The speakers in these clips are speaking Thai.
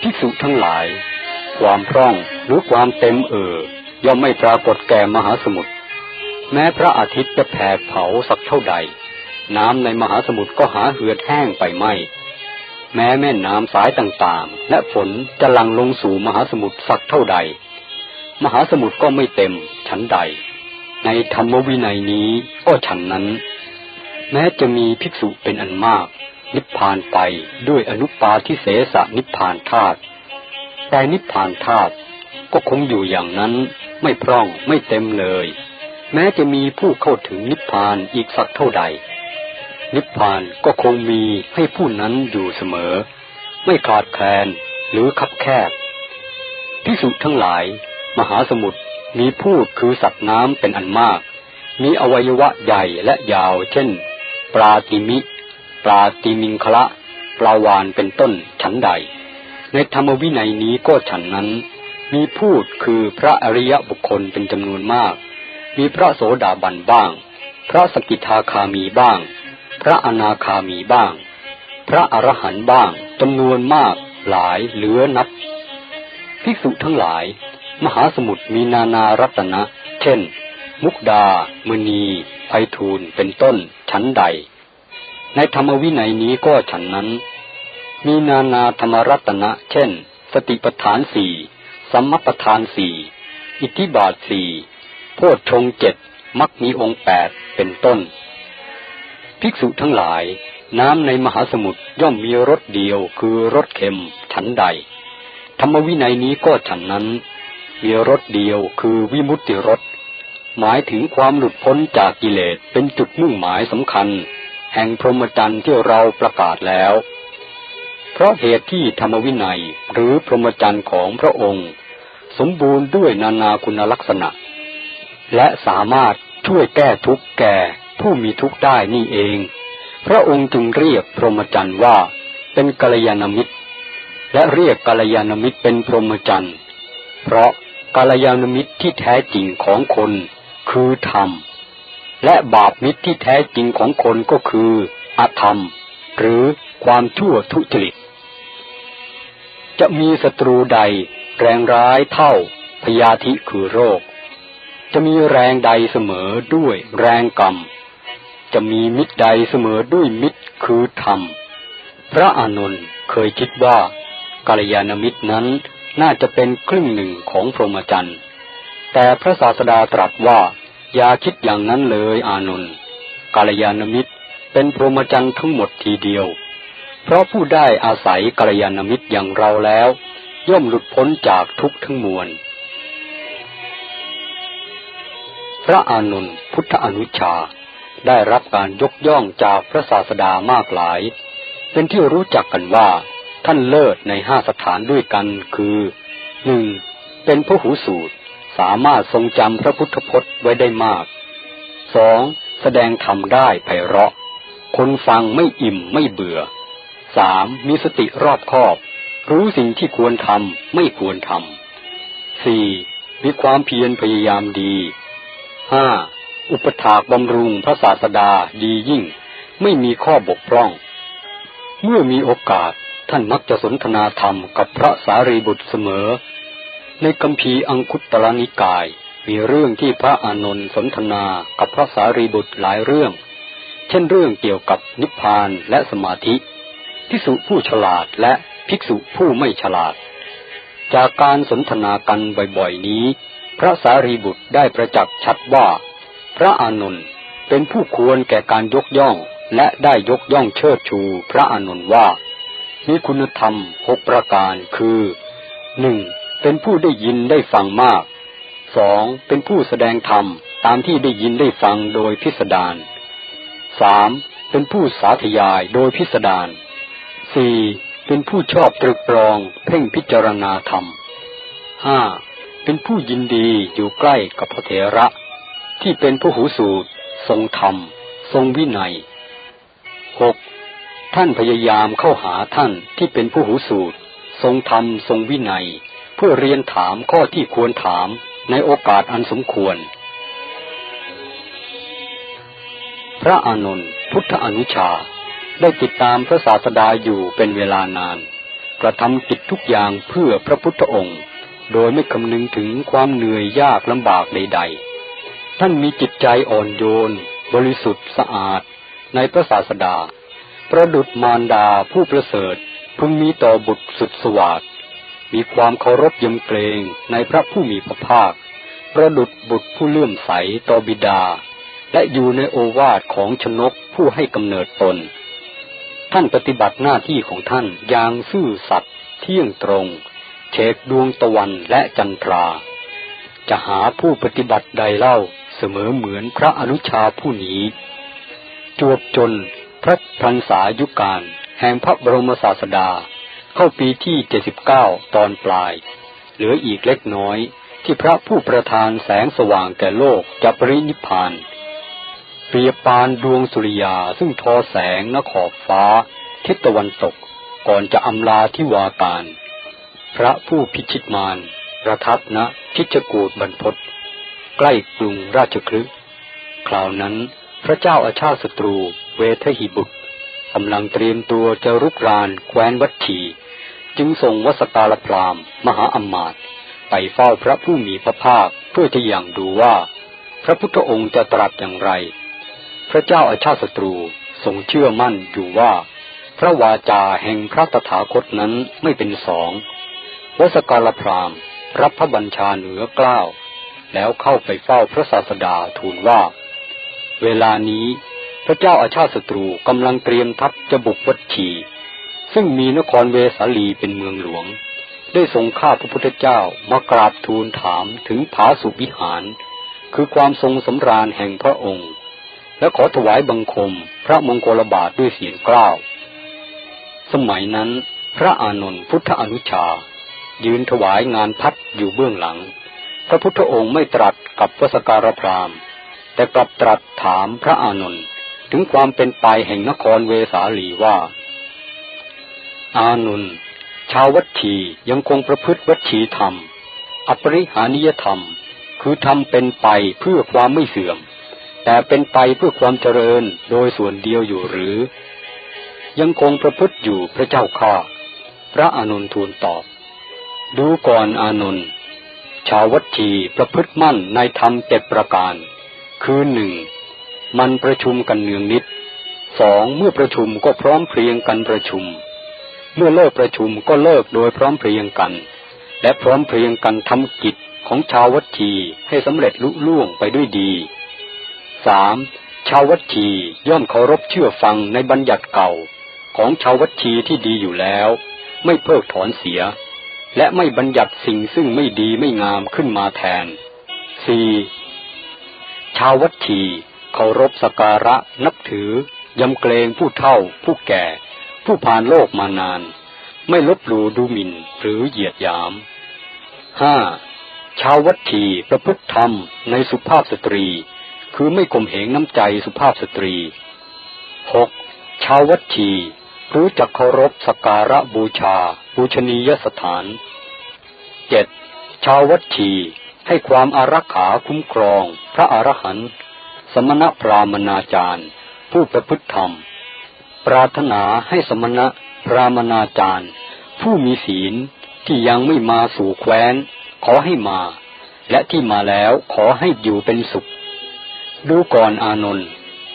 ภิกษุทั้งหลาย ความพร่องหรือความเต็มเอ่อย่อมไม่ปรากฏแก่มหาสมุทรแม้พระอาทิตย์จะแผดเผาสักเท่าใด น้ำในมหาสมุทรก็หาเหือดแห้งไปไม่แม้แม่น้ำสายต่างๆ และฝนจะหลั่งลงสู่มหาสมุทรสักเท่าใด มหาสมุทรก็ไม่เต็มชั้นใด ในธรรมวินัยนี้ก็ฉันนั้น แม้จะมีภิกษุเป็นอันมาก นิพพานไปด้วยอนุปาทิเสสนิพพานธาตุแต่นิพพานธาตุก็คงอยู่อย่างนั้นไม่พร่องไม่เต็มเลย แม้จะมีผู้เข้าถึงนิพพานอีกสักเท่าใด นิพพานก็คงมีให้ผู้นั้นอยู่เสมอ ไม่ขาดแคลนหรือคับแคบพิสุดทั้งหลาย มหาสมุทรมีพูดคือสัตว์น้ำเป็นอันมาก มีอวัยวะใหญ่และยาวเช่น ปลาติมิ ปลาติมิงคละปลาวานเป็นต้นฉันใด ในธรรมวินัยนี้ก็ฉันนั้น มีพูดคือพระอริยบุคคลเป็นจำนวนมาก มีพระโสดาบันบ้าง พระสกิทาคามีบ้าง พระอนาคามีบ้าง พระอรหันต์บ้างจำนวนมากหลายเหลือนับ ภิกษุทั้งหลาย มหาสมุทรมีนานารัตนะ เช่น มุกดา มณีไพฑูรย์เป็นต้นชั้นใด ในธรรมวินัยนี้ก็ฉันนั้น มีนานาธรรมรัตนะ เช่น สติปัฏฐานสี่สัมมปทานสี่อิทธิบาทสี่โพชฌงเจ็ดมักมีองค์แปดเป็นต้น ภิกษุทั้งหลาย น้ำในมหาสมุทรย่อมมีรสเดียวคือรสเค็มฉันใด ธรรมวินัยนี้ก็ฉันนั้น มีรสเดียวคือวิมุตติรสหมายถึงความหลุดพ้นจากกิเลสเป็นจุดมุ่งหมายสำคัญ แห่งพรหมจรรย์ที่เราประกาศแล้ว เพราะเหตุที่ธรรมวินัยหรือพรหมจรรย์ของพระองค์ สมบูรณ์ด้วยนานาคุณลักษณะ และสามารถช่วยแก้ทุกข์แก่ผู้มีทุกข์ได้นี่เอง พระองค์จึงเรียกพรหมจรรย์ว่าเป็นกัลยาณมิตร และเรียกกัลยาณมิตรเป็นพรหมจรรย์ เพราะกัลยาณมิตรที่แท้จริงของคนคือธรรม และบาปมิตรที่แท้จริงของคนก็คืออธรรม หรือความชั่วทุจริต จะมีศัตรูใดแรงร้ายเท่าพยาธิคือโรค จะมีแรงใดเสมอด้วยแรงกรรม จะมีมิตรใดเสมอด้วยมิตรคือธรรม พระอานนท์เคยคิดว่ากาลยานมิตรนั้นน่าจะเป็นครึ่งหนึ่งของพรหมจรรย์ แต่พระศาสดาตรัสว่า อย่าคิดอย่างนั้นเลยอานนท์กาลยานมิตรเป็นพรหมจรรย์ทั้งหมดทีเดียว เพราะผู้ได้อาศัยกาลยานมิตรอย่างเราแล้ว ย่อมหลุดพ้นจากทุกทั้งมวล พระอานนท์พุทธอนุชาได้รับการยกย่องจากพระศาสดามากหลาย เป็นที่รู้จักกันว่า ท่านเลิศในห้าสถานด้วยกันคือหนึ่งเป็นพระหูสูตร สามารถทรงจำพระพุทธพจน์ไว้ได้มากสองแสดงธรรมได้ไพเราะ คนฟังไม่อิ่มไม่เบื่อสามมีสติรอบคอบ รู้สิ่งที่ควรทำไม่ควรทำสี่มีความเพียรพยายามดีห้าอุปถากบำรุงพระศาสดาดียิ่ง ไม่มีข้อบกพร่อง เมื่อมีโอกาสท่านมักจะสนทนาธรรมกับพระสารีบุตรเสมอ ในกัมภีอังคุตรนิกาย มีเรื่องที่พระอานนท์สนทนากับพระสารีบุตรหลายเรื่อง เช่นเรื่องเกี่ยวกับนิพพานและสมาธิพิสุผู้ฉลาดและภิกษุผู้ไม่ฉลาด จากการสนทนากันบ่อยๆนี้ พระสารีบุตรได้ประจักษ์ชัดว่า พระอานนท์เป็นผู้ควรแก่การยกย่องและได้ยกย่องเชิดชูพระอานนท์ว่า มีคุณธรรมหกประการคือหนึ่ง เป็นผู้ได้ยินได้ฟังมากสองเป็นผู้แสดงธรรมตามที่ได้ยินได้ฟังโดยพิสดารสามเป็นผู้สาธยายโดยพิสดารสี่เป็นผู้ชอบตรึกตรองเพ่งพิจารณาธรรมห้าเป็นผู้ยินดีอยู่ใกล้กับพระเถระ ที่เป็นผู้หูสูตร ทรงธรรม ทรงวินัยหกท่านพยายามเข้าหาท่านที่เป็นผู้หูสูตร ทรงธรรม ทรงวินัย พื่อเรียนถามข้อที่ควรถามในโอกาสอันสมควร พระอานนท์พุทธอนุชาได้ติดตามพระศาสดาอยู่เป็นเวลานาน กระทำกิจทุกอย่างเพื่อพระพุทธองค์ โดยไม่คำนึงถึงความเหนื่อยยากลำบากใด ๆ ท่านมีจิตใจอ่อนโยน บริสุทธิ์สะอาด ในพระศาสดา ประดุดมารดาผู้ประเสริฐพึงมีต่อบุตรสุดสวัสด มีความเคารพยำเกรงในพระผู้มีพระภาค ประดุดบุตรผู้เลื่อมใสต่อบิดา และอยู่ในโอวาทของชนกผู้ให้กำเนิดตน ท่านปฏิบัติหน้าที่ของท่านอย่างซื่อสัตย์เที่ยงตรง เชกดวงตะวันและจันทรา จะหาผู้ปฏิบัติใดเล่าเสมอเหมือนพระอนุชาผู้นี้ จวบจนพระพรรษายุการแห่งพระบรมศาสดา เข้าปีที่79ตอนปลาย เหลืออีกเล็กน้อยที่พระผู้ประทานแสงสว่างแก่โลกจะปรินิพาน เปรียบปานดวงสุริยาซึ่งทอแสงนขอบฟ้า ทิศตะวันตกก่อนจะอำลาที่วาการ พระผู้พิชิตมารประทับณทิจกูดบรรพตใกล้กรุงราชคลึคราวนั้นพระเจ้าอาชาติศัตรูเวทหิบุตรกำลังเตรียมตัวจะรุกรานแคว้นวัตถี จึงส่งวสกาลพรามมหาอมาตไปเฝ้าพระผู้มีพระภาคเพื่อจะอย่างดูว่า พระพุทธองค์จะตรัสอย่างไร พระเจ้าอาชาติศัตรูทรงเชื่อมั่นอยู่ว่า พระวาจาแห่งพระตถาคตนั้นไม่เป็นสองวสกาลพรามรับพระบัญชาเหนือกล้าว แล้วเข้าไปเฝ้าพระศาสดาทูลว่า เวลานี้พระเจ้าอาชาติศัตรูกำลังเตรียมทัพจะบุกวัดชี ซึ่งมีนครเวสาลีเป็นเมืองหลวง ได้ทรงข้าพระพุทธเจ้ามากราบทูลถามถึงผาสุวิหาร คือความทรงสำราญแห่งพระองค์ และขอถวายบังคมพระมงคลบาทด้วยเสียงกล้าว สมัยนั้น พระอานนท์พุทธอนุชา ยืนถวายงานพัดอยู่เบื้องหลัง พระพุทธองค์ไม่ตรัสกับวสการพรามแต่กลับตรัสถามพระอานนท์ถึงความเป็นไปแห่งนครเวสาลีว่า อานุนชาววัตถียังคงประพฤติวัตถีธรรม อปริหานิยธรรม คือทำเป็นไปเพื่อความไม่เสื่อม แต่เป็นไปเพื่อความเจริญโดยส่วนเดียวอยู่หรือ ยังคงประพฤติอยู่พระเจ้าข้าพระอานนทูลตอบ ดูก่อนอานุนชาววัตถีประพฤติมั่นในธรรมเจ็ดประการ คือหนึ่งมันประชุมกันเนืองนิดสองเมื่อประชุมก็พร้อมเพรียงกันประชุม เมื่อเลิกประชุมก็เลิกโดยพร้อมเพรียงกัน และพร้อมเพรียงกันทำกิจของชาววัตถีให้สำเร็จลุล่วงไปด้วยดีสามชาววัตถีย่อมเคารพเชื่อฟังในบัญญัติเก่า ของชาววัตถีที่ดีอยู่แล้ว ไม่เพิกถอนเสีย และไม่บัญญัติสิ่งซึ่งไม่ดีไม่งามขึ้นมาแทนสี่ชาววัตถีเคารพสการะนับถือยำเกรงผู้เฒ่าผู้แก่ ผู้ผ่านโลกมานาน ไม่ลบหลู่ดูหมิ่นหรือเหยียดหยามห้าชาววัตถีประพฤติธรรมในสุภาพสตรี คือไม่ข่มเหงน้ำใจสุภาพสตรีหกชาววัตถีรู้จักเคารพสการะบูชาบูชนียสถานเจ็ดชาววัตถีให้ความอารักขาคุ้มครอง พระอรหันต์สมณพราหมณาจารย์ ผู้ประพฤติธรรม ปรารถนาให้สมณะพรามณาจารย์ ผู้มีศีลที่ยังไม่มาสู่แคว้น ขอให้มา และที่มาแล้วขอให้อยู่เป็นสุข ดูก่อนอานนท์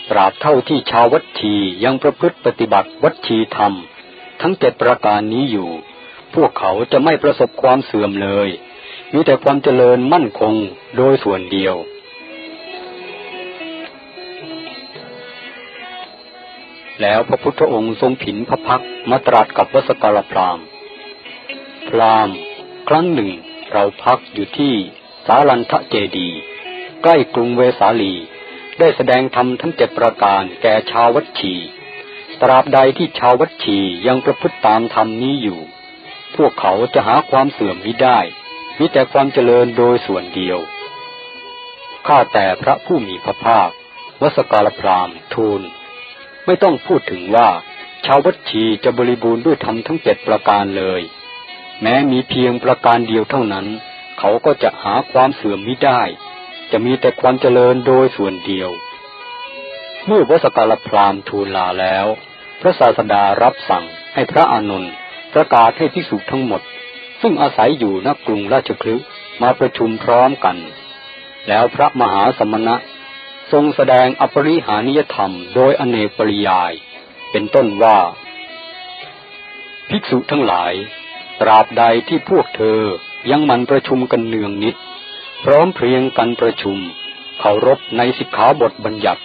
ตราบเท่าที่ชาววัตถียังประพฤติปฏิบัติวัตถีธรรม ทั้งเจ็ดประการนี้อยู่ พวกเขาจะไม่ประสบความเสื่อมเลย มีแต่ความเจริญมั่นคงโดยส่วนเดียว แล้วพระพุทธองค์ทรงผินพระพักมาตรัสกับวสกรพรามพรามครั้งหนึ่งเราพักอยู่ที่สารันทะเจดี ใกล้กรุงเวสาลี ได้แสดงธรรมทั้งเจ็ดประการแก่ชาววัชี ตราบใดที่ชาววัชียังประพฤติตามธรรมนี้อยู่ พวกเขาจะหาความเสื่อมมิได้ มีแต่ความเจริญโดยส่วนเดียว ข้าแต่พระผู้มีพระภาควสกรพรามทูล ไม่ต้องพูดถึงว่า ชาววัดชีจะบริบูรณ์ด้วยธรรมทั้งเจ็ดประการเลย แม้มีเพียงประการเดียวเท่านั้น เขาก็จะหาความเสื่อมมิได้ จะมีแต่ความเจริญโดยส่วนเดียว เมื่อวสกาลพรามทูลลาแล้ว พระศาสดารับสั่งให้พระอานนท์ประกาศให้ภิกษุทั้งหมด ซึ่งอาศัยอยู่ณกรุงราชคลึมาประชุมพร้อมกัน แล้วพระมหาสมณะ ทรงแสดงอปริหานิยธรรมโดยอเนกปริยาย เป็นต้นว่า ภิกษุทั้งหลาย ตราบใดที่พวกเธอยังมันประชุมกันเนืองนิด พร้อมเพรียงกันประชุมเคารพในสิกขาบทบัญญัติ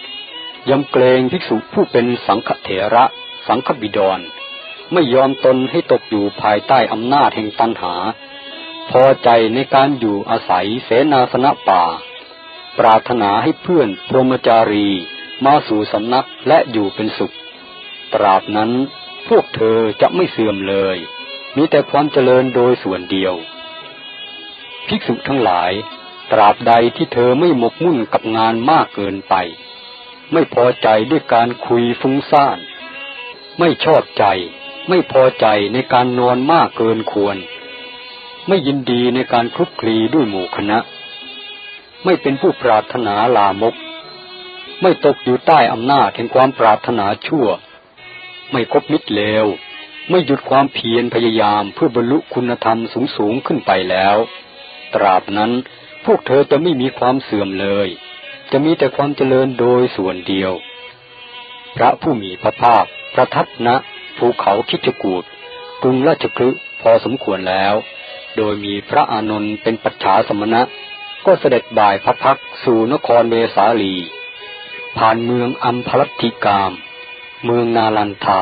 ยำเกรงภิกษุผู้เป็นสังฆเถระ สังฆบิดร ไม่ยอมตนให้ตกอยู่ภายใต้อำนาจแห่งตัณหา พอใจในการอยู่อาศัยเสนาสนะป่า ปรารถนาให้เพื่อนพรหมจารี มาสู่สำนักและอยู่เป็นสุข ตราบนั้นพวกเธอจะไม่เสื่อมเลย มีแต่ความเจริญโดยส่วนเดียว ภิกษุทั้งหลาย ตราบใดที่เธอไม่หมกมุ่นกับงานมากเกินไป ไม่พอใจด้วยการคุยฟุ้งซ่าน ไม่ชอบใจ ไม่พอใจในการนอนมากเกินควร ไม่ยินดีในการคลุกคลีด้วยหมู่คณะ ไม่เป็นผู้ปรารถนาลามก ไม่ตกอยู่ใต้อำนาจแห่งความปรารถนาชั่ว ไม่คบมิตรเลว ไม่หยุดความเพียรพยายามเพื่อบรรลุคุณธรรมสูงสูงขึ้นไปแล้ว ตราบนั้นพวกเธอจะไม่มีความเสื่อมเลย จะมีแต่ความเจริญโดยส่วนเดียว พระผู้มีพระภาคประทับณภูเขาคิจกูดกรุงราชคลึพอสมควรแล้ว โดยมีพระอานนท์เป็นปัจฉาสมณะ ก็เสด็จบ่ายพระพักสู่นครเวสาลี ผ่านเมืองอัมพลัตติกาม เมืองนาลันทา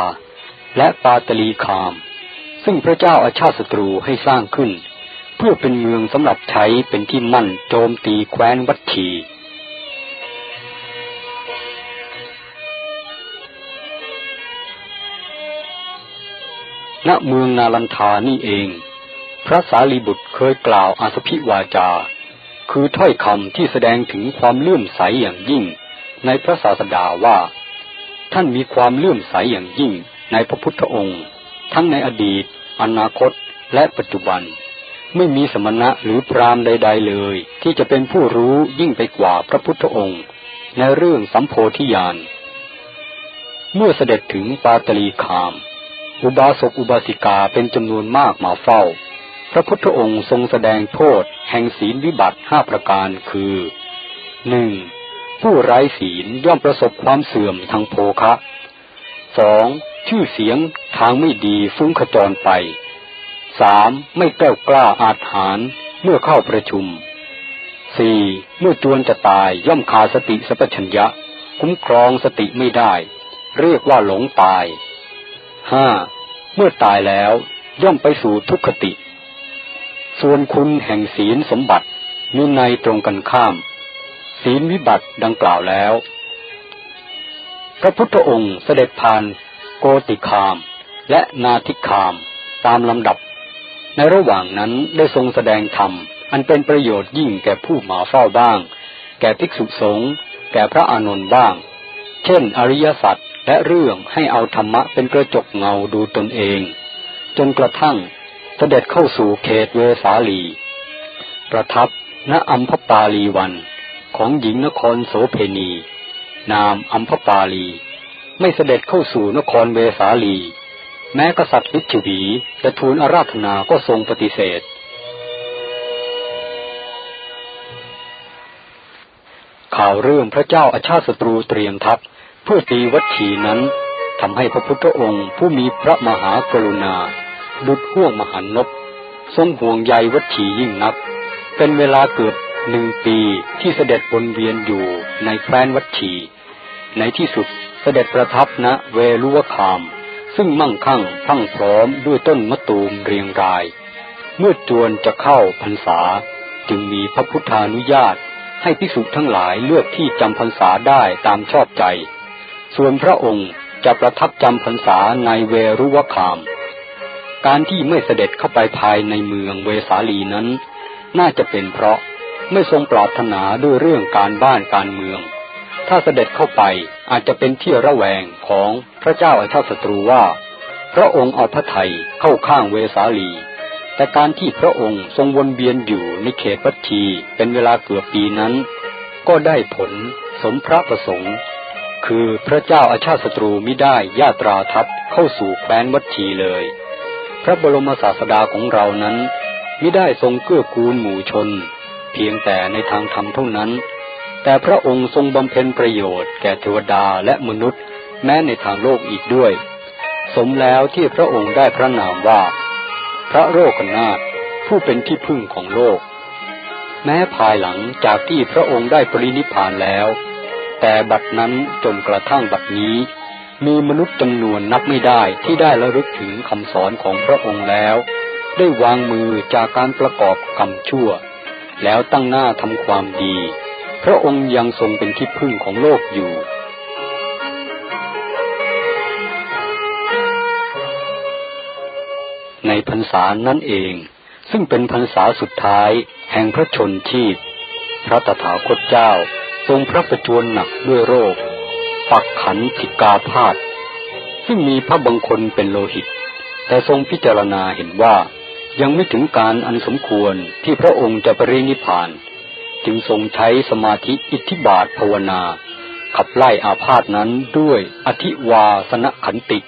และปาตลีคาม ซึ่งพระเจ้าอาชาติศัตรูให้สร้างขึ้น เพื่อเป็นเมืองสำหรับใช้เป็นที่มั่นโจมตีแคว้นวัตถีณเมืองนาลันทานี่เอง พระสารีบุตรเคยกล่าวอาสพิวาจา คือถ้อยคำที่แสดงถึงความเลื่อมใสอย่างยิ่ง ในพระศาสดาว่า ท่านมีความเลื่อมใสอย่างยิ่งในพระพุทธองค์ ทั้งในอดีต อนาคต และปัจจุบัน ไม่มีสมณะหรือพรามใด ๆเลย ที่จะเป็นผู้รู้ยิ่งไปกว่าพระพุทธองค์ ในเรื่องสัมโพธิญาณเมื่อเสด็จถึงปาตลีคาม อุบาสกอุบาสิกาเป็นจำนวนมากมาเฝ้า พระพุทธองค์ทรงแสดงโทษแห่งศีลวิบัติห้าประการคือหนึ่งผู้ไร้ศีลย่อมประสบความเสื่อมทางโภคะสองชื่อเสียงทางไม่ดีฟุ้งขจรไปสามไม่แกล้วกล้าอาจหารเมื่อเข้าประชุมสี่เมื่อจวนจะตายย่อมขาดสติสัพชัญญะ คุ้มครองสติไม่ได้ เรียกว่าหลงตายห้าเมื่อตายแล้วย่อมไปสู่ทุกขติ ส่วนคุณแห่งศีลสมบัติมีในตรงกันข้าม ศีลวิบัติดังกล่าวแล้ว พระพุทธองค์เสด็จผ่านโกติคาม และนาทิคามตามลำดับ ในระหว่างนั้นได้ทรงแสดงธรรม อันเป็นประโยชน์ยิ่งแก่ผู้มาเฝ้าบ้าง แก่ภิกษุสงฆ์แก่พระอานนท์บ้าง เช่น อริยสัจและเรื่องให้เอาธรรมะเป็นกระจกเงาดูตนเอง จนกระทั่ง เสด็จเข้าสู่เขตเวสาลี ประทับณอัมพปาลีวันของหญิงนครโสเพณี นามอัมพปาลี ไม่เสด็จเข้าสู่นครเวสาลี แม้กษัตริย์ลิชวีจะทูลอาราธนาก็ทรงปฏิเสธ ข่าวเรื่องพระเจ้าอาชาติศัตรูเตรียมทัพเพื่อตีวัตถีนั้นทำให้พระพุทธองค์ผู้มีพระมหากรุณา ดุดห่วงมหันนบทรงห่วงใยวัตถียิ่งนัก เป็นเวลาเกือบหนึ่งปีที่เสด็จวนเวียนอยู่ในแคว้นวัตถี ในที่สุดเสด็จประทับณเวลุวคาม ซึ่งมั่งคั่งพังพร้อมด้วยต้นมะตูมเรียงราย เมื่อจวนจะเข้าพรรษา จึงมีพระพุทธานุญาต ให้พิสุทั้งหลายเลือกที่จำพรรษาได้ตามชอบใจ ส่วนพระองค์จะประทับจำพรรษาในเวรุวคาม การที่ไม่เสด็จเข้าไปภายในเมืองเวสาลีนั้น น่าจะเป็นเพราะไม่ทรงปรารถนาด้วยเรื่องการบ้านการเมือง ถ้าเสด็จเข้าไปอาจจะเป็นที่ระแวงของพระเจ้าอาชาติศัตรูว่า พระองค์เอาพระไทยเข้าข้างเวสาลี แต่การที่พระองค์ทรงวนเวียนอยู่ในเขตวัตถีเป็นเวลาเกือบปีนั้น ก็ได้ผลสมพระประสงค์คือพระเจ้าอาชาติศัตรูมิได้ญาตราทัพเข้าสู่แคว้นวัดชีเลย พระบรมศาสดาของเรานั้นมิได้ทรงเกื้อกูลหมู่ชน เพียงแต่ในทางธรรมเท่านั้น แต่พระองค์ทรงบำเพ็ญประโยชน์แก่เทวดาและมนุษย์ แม้ในทางโลกอีกด้วย สมแล้วที่พระองค์ได้พระนามว่า พระโรกนาถผู้เป็นที่พึ่งของโลก แม้ภายหลังจากที่พระองค์ได้ปรินิพพานแล้ว แต่บัดนั้นจนกระทั่งบัดนี้ มีมนุษย์จำนวนนับไม่ได้ที่ได้ระลึกถึงคำสอนของพระองค์แล้ว ได้วางมือจากการประกอบกรรมชั่ว แล้วตั้งหน้าทำความดี พระองค์ยังทรงเป็นที่พึ่งของโลกอยู่ในพรรษานั่นเอง ซึ่งเป็นพรรษาสุดท้ายแห่งพระชนชีพ พระตถาคตเจ้า ทรงพระประจวรหนักด้วยโรค ปักขันธิกาพาธซึ่งมีพระบังคนเป็นโลหิต แต่ทรงพิจารณาเห็นว่ายังไม่ถึงการอันสมควรที่พระองค์จะปรินิพพาน จึงทรงใช้สมาธิอิทธิบาทภาวนา ขับไล่อาพาธนั้นด้วยอธิวาสนขันติ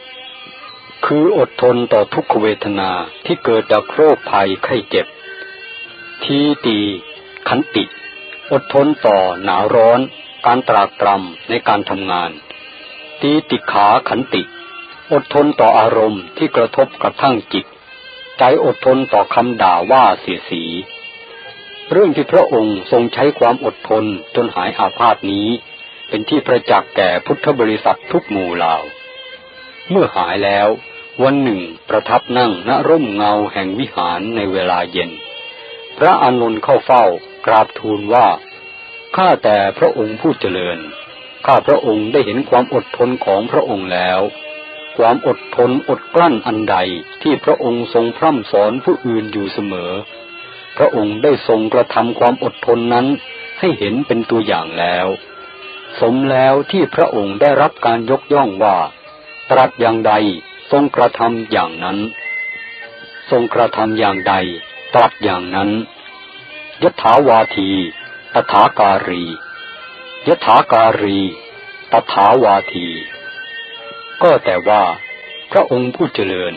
คืออดทนต่อทุกขเวทนาที่เกิดจากโรคภัยไข้เจ็บ ทีตีขันติ อดทนต่อหนาวร้อน การตรากตรำในการทำงาน ตีติขาขันติ อดทนต่ออารมณ์ที่กระทบกระทั่งจิต ใจอดทนต่อคำด่าว่าเสียสี เรื่องที่พระองค์ทรงใช้ความอดทนจนหายอาพาธนี้ เป็นที่ประจักษ์แก่พุทธบริษัททุกหมู่เหล่า เมื่อหายแล้ววันหนึ่งประทับนั่งณร่มเงาแห่งวิหารในเวลาเย็น พระอานนท์เข้าเฝ้ากราบทูลว่า ข้าแต่พระองค์ผู้เจริญ ข้าพระองค์ได้เห็นความอดทนของพระองค์แล้ว ความอดทนอดกลั้นอันใดที่พระองค์ทรงพร่ำสอนผู้อื่นอยู่เสมอ พระองค์ได้ทรงกระทำความอดทนนั้นให้เห็นเป็นตัวอย่างแล้ว สมแล้วที่พระองค์ได้รับการยกย่องว่า ตรัสอย่างใดทรงกระทำอย่างนั้น ทรงกระทำอย่างใด ตรัสอย่างนั้นยถาวาที ตถาการียถาการี ตถาวาที ก็แต่ว่าพระองค์ผู้เจริญ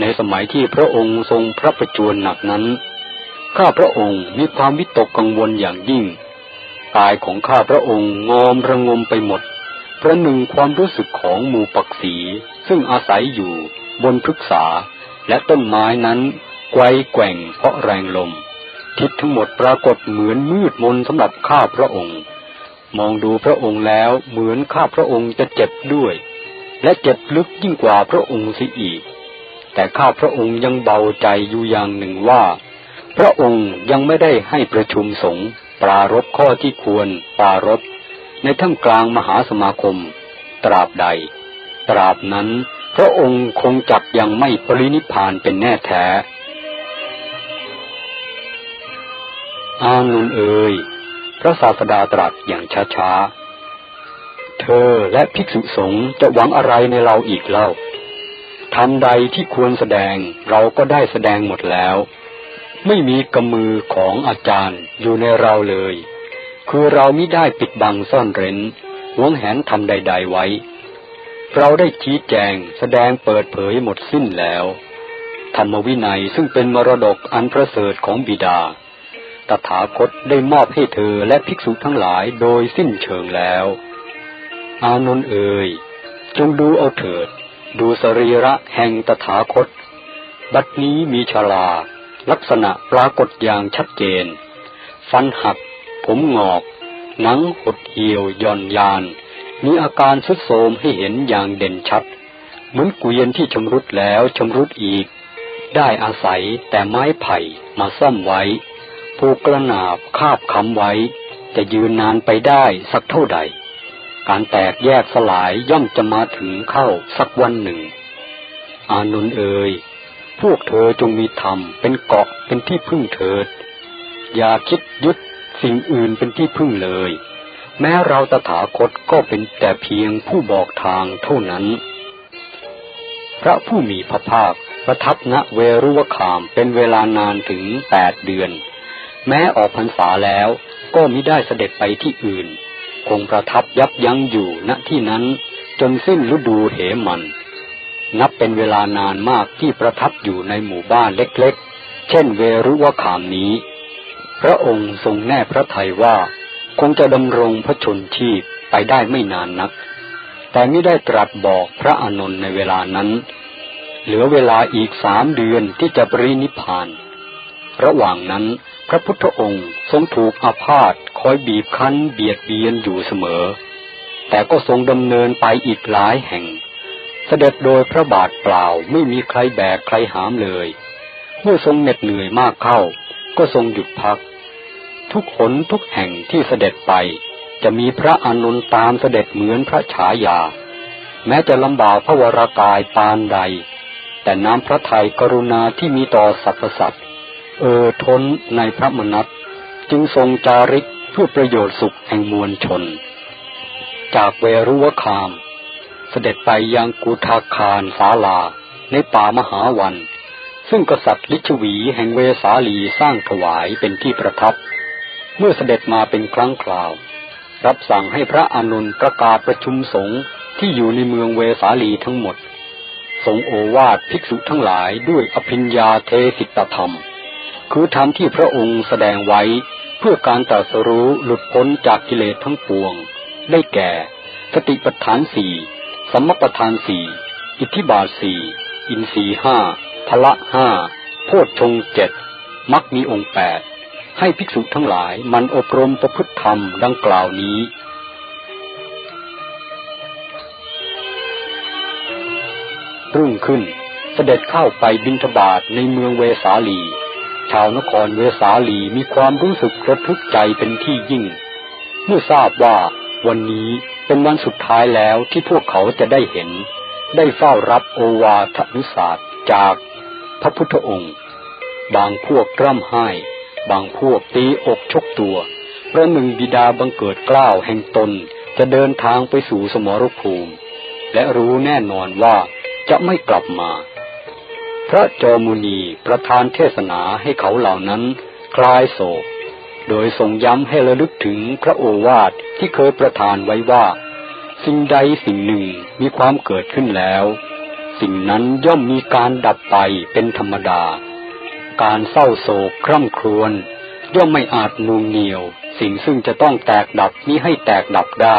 ในสมัยที่พระองค์ทรงพระประจวรหนักนั้น ข้าพระองค์มีความวิตกกังวลอย่างยิ่ง กายของข้าพระองค์งอมระงมไปหมดประหนึ่งความรู้สึกของหมู่ปักษีซึ่งอาศัยอยู่บนพฤกษาและต้นไม้นั้นไกวแกว่งเพราะแรงลม ทิศทั้งหมดปรากฏเหมือนมืดมนสำหรับข้าพระองค์ มองดูพระองค์แล้วเหมือนข้าพระองค์จะเจ็บด้วย และเจ็บลึกยิ่งกว่าพระองค์เสียอีก แต่ข้าพระองค์ยังเบาใจอยู่อย่างหนึ่งว่า พระองค์ยังไม่ได้ให้ประชุมสงฆ์ปรารบข้อที่ควรปรารบในท่ามกลางมหาสมาคม ตราบใด ตราบนั้น พระองค์คงจักยังไม่ปรินิพพานเป็นแน่แท้ อานุนเอ่ยพระศาสดาตรัสอย่างช้าๆ เธอและภิกษุสงฆ์จะหวังอะไรในเราอีกเล่าทำใดที่ควรแสดงเราก็ได้แสดงหมดแล้ว ไม่มีกำมือของอาจารย์อยู่ในเราเลย คือเราม่ได้ปิดบังซ่อนเร้นหวงแหนทำใด ๆไว้เราได้ชี้แจงแสดงเปิดเผยหมดสิ้นแล้ว ธรรมวินัยซึ่งเป็นมรดกอันประเสริฐของบิดา ตถาคตได้มอบให้เธอและภิกษุทั้งหลายโดยสิ้นเชิงแล้ว อานนท์เอ่ยจงดูเอาเถิด ดูสรีระแห่งตถาคต บัดนี้มีชลา ลักษณะปรากฏอย่างชัดเจน ฟันหัก ผมงอก หนังหดเหี่ยวย่อนยาน มีอาการสุดโทมให้เห็นอย่างเด่นชัด เหมือนเกวียนที่ชำรุดแล้วชำรุดอีก ได้อาศัยแต่ไม้ไผ่มาซ่อมไว้ ผูกกระนาบคาบคำไว้ จะยืนนานไปได้สักเท่าใด การแตกแยกสลายย่อมจะมาถึงเข้าสักวันหนึ่ง อานุนเอ่ยพวกเธอจงมีธรรมเป็นเกาะเป็นที่พึ่งเถิด อย่าคิดยึดสิ่งอื่นเป็นที่พึ่งเลย แม้เราตถาคตก็เป็นแต่เพียงผู้บอกทางเท่านั้น พระผู้มีพระภาคประทับณเวรุวคามเป็นเวลานานถึงแปดเดือน แม้ออกพรรษาแล้วก็มิได้เสด็จไปที่อื่น คงประทับยับยั้งอยู่ณที่นั้นจนสิ้นฤดูเหมัน นับเป็นเวลานานมากที่ประทับอยู่ในหมู่บ้านเล็กๆ เช่นเวรุวขามนี้ พระองค์ทรงแน่พระทัยว่า คงจะดำรงพระชนชีพไปได้ไม่นานนัก แต่ไม่ได้ตรัสบอกพระอานนท์ในเวลานั้น เหลือเวลาอีกสามเดือนที่จะปรินิพพาน ระหว่างนั้น พระพุทธองค์ทรงถูกอาพาธคอยบีบคั้นเบียดเบียนอยู่เสมอ แต่ก็ทรงดำเนินไปอีกหลายแห่ง เสด็จโดยพระบาทเปล่าไม่มีใครแบกใครหามเลย เมื่อทรงเหน็ดเหนื่อยมากเข้า ก็ทรงหยุดพัก ทุกหนทุกแห่งที่เสด็จไป จะมีพระอานนท์ตามเสด็จเหมือนพระฉายา แม้จะลำบากพระวรากายปานใด แต่น้ำพระทัยกรุณาที่มีต่อสรรพสัตว์ เออทนในพระมนัตจึงทรงจาริกเพื่อประโยชน์สุขแห่งมวลชน จากเวรุวคาม เสด็จไปยังกุทาคารสาลาในป่ามหาวัน ซึ่งกษัตริย์ลิชวีแห่งเวสาลีสร้างถวายเป็นที่ประทับ เมื่อเสด็จมาเป็นครั้งคราว รับสั่งให้พระอานนประกาศประชุมสงฆ์ที่อยู่ในเมืองเวสาลีทั้งหมดทรงโอวาทภิกษุทั้งหลายด้วยอภิญญาเทสิตธรรม คือธรรมที่พระองค์แสดงไว้เพื่อการตรัสรู้หลุดพ้นจากกิเลสทั้งปวง ได้แก่ สติปัฏฐานสี่สัมมปัฏฐานสี่อิทธิบาทสี่อินทรีห้าพละห้าโพชฌงเจ็ดมักมีองค์แปดให้ภิกษุทั้งหลายมันอบรมประพฤติธรรมดังกล่าวนี้รุ่งขึ้นเสด็จเข้าไปบิณฑบาตในเมืองเวสาลี ชาวนครเวสาลีมีความรู้สึกระทึกใจเป็นที่ยิ่ง เมื่อทราบว่าวันนี้เป็นวันสุดท้ายแล้วที่พวกเขาจะได้เห็น ได้เฝ้ารับโอวาทนุศาสตร์จากพระพุทธองค์ บางพวกกร่ำไห้ บางพวกตีอกชกตัวเพราะหนึ่งบิดาบังเกิดกล้าวแห่งตนจะเดินทางไปสู่สมรภูมิ และรู้แน่นอนว่าจะไม่กลับมา พระจอมุนีประธานเทศนาให้เขาเหล่านั้นคลายโศก โดยทรงย้ำให้ระลึกถึงพระโอวาทที่เคยประทานไว้ว่า สิ่งใดสิ่งหนึ่งมีความเกิดขึ้นแล้ว สิ่งนั้นย่อมมีการดับไปเป็นธรรมดา การเศร้าโศกคร่ำครวญย่อมไม่อาจนูนเหนียว สิ่งซึ่งจะต้องแตกดับนี้ให้แตกดับได้